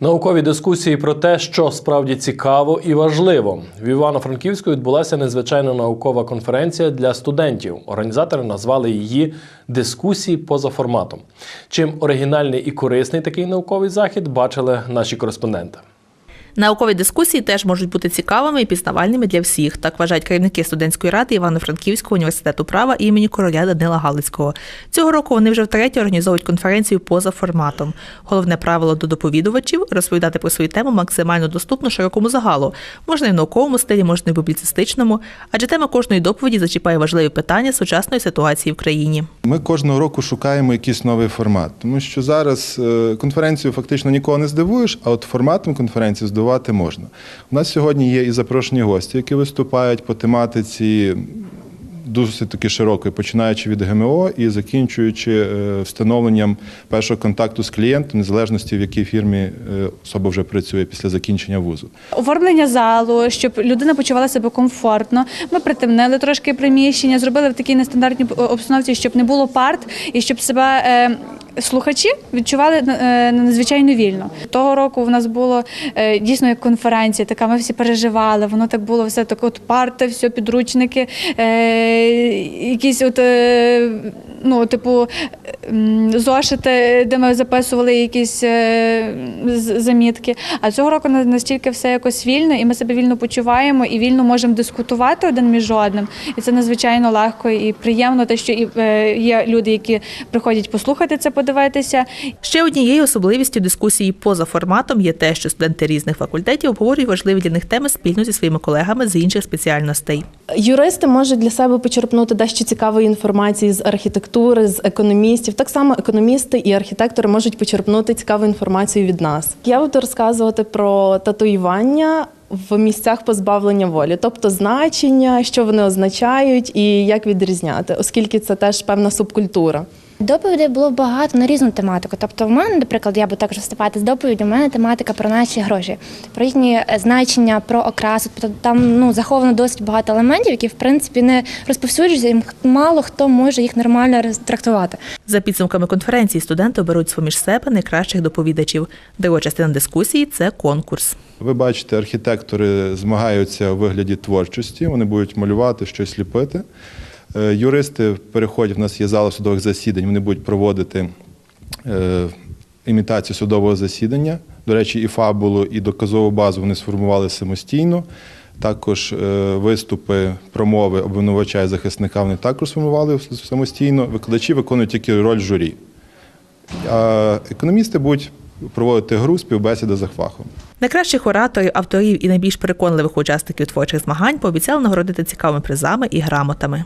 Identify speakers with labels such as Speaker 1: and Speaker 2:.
Speaker 1: Наукові дискусії про те, що справді цікаво і важливо. В Івано-Франківську відбулася незвичайна наукова конференція для студентів. Організатори назвали її дискусії поза форматом. Чим оригінальний і корисний такий науковий захід бачили наші кореспонденти.
Speaker 2: Наукові дискусії теж можуть бути цікавими і пізнавальними для всіх. Так вважають керівники студентської ради Івано-Франківського університету права імені короля Данила Галицького. Цього року вони вже втретє організовують конференцію поза форматом. Головне правило до доповідувачів розповідати про свою тему максимально доступно широкому загалу. Можна і в науковому стилі, можна і в публіцистичному, адже тема кожної доповіді зачіпає важливі питання сучасної ситуації в країні.
Speaker 3: Ми кожного року шукаємо якийсь новий формат, тому що зараз е, конференцію фактично нікого не здивуєш, а от форматом конференції здивувати можна. У нас сьогодні є і запрошені гості, які виступають по тематиці досить таки широкої, починаючи від ГМО і закінчуючи е, встановленням першого контакту з клієнтом, незалежності в якій фірмі е, особа вже працює після закінчення вузу.
Speaker 4: Оформлення залу, щоб людина почувала себе комфортно. Ми притемнили трошки приміщення, зробили в такій нестандартній обстановці, щоб не було парт і щоб себе. Слухачі відчували е, надзвичайно вільно. Того року в нас було е, дійсно як конференція, така ми всі переживали. Воно так було все так, от парти, все підручники, е, якісь от ну, типу зошити, де ми записували якісь замітки. А цього року настільки все якось вільно, і ми себе вільно почуваємо і вільно можемо дискутувати один між одним. І це надзвичайно легко і приємно, те, що є люди, які приходять послухати це.
Speaker 2: Ще однією особливістю дискусії поза форматом є те, що студенти різних факультетів обговорюють важливі для них теми спільно зі своїми колегами з інших спеціальностей.
Speaker 5: Юристи можуть для себе почерпнути дещо цікавої інформації з архітектури, з економістів. Так само економісти і архітектори можуть почерпнути цікаву інформацію від нас. Я буду розказувати про татуювання в місцях позбавлення волі, тобто значення, що вони означають і як відрізняти, оскільки це теж певна субкультура.
Speaker 6: Доповідей було багато на різну тематику. Тобто, в мене, наприклад, я би також виступати з доповіддю, у мене тематика про наші гроші, про їхні е, значення, про окрасу. Тобто там ну заховано досить багато елементів, які в принципі не розповсюджуються, і мало хто може їх нормально трактувати.
Speaker 2: За підсумками конференції студенти оберуть поміж себе найкращих доповідачів. Друга частина дискусії це конкурс.
Speaker 3: Ви бачите, архітектори змагаються у вигляді творчості, вони будуть малювати, щось ліпити. Е, Юристи переходять, в нас є зала судових засідань, вони будуть проводити е, імітацію судового засідання. До речі, і фабулу, і доказову базу вони сформували самостійно. Також е, виступи, промови обвинувача і захисника вони також сформували самостійно. Викладачі виконують тільки роль журі. А економісти будуть проводити гру співбесіда за фахом.
Speaker 2: Найкращих ораторів, авторів і найбільш переконливих учасників творчих змагань пообіцяли нагородити цікавими призами і грамотами.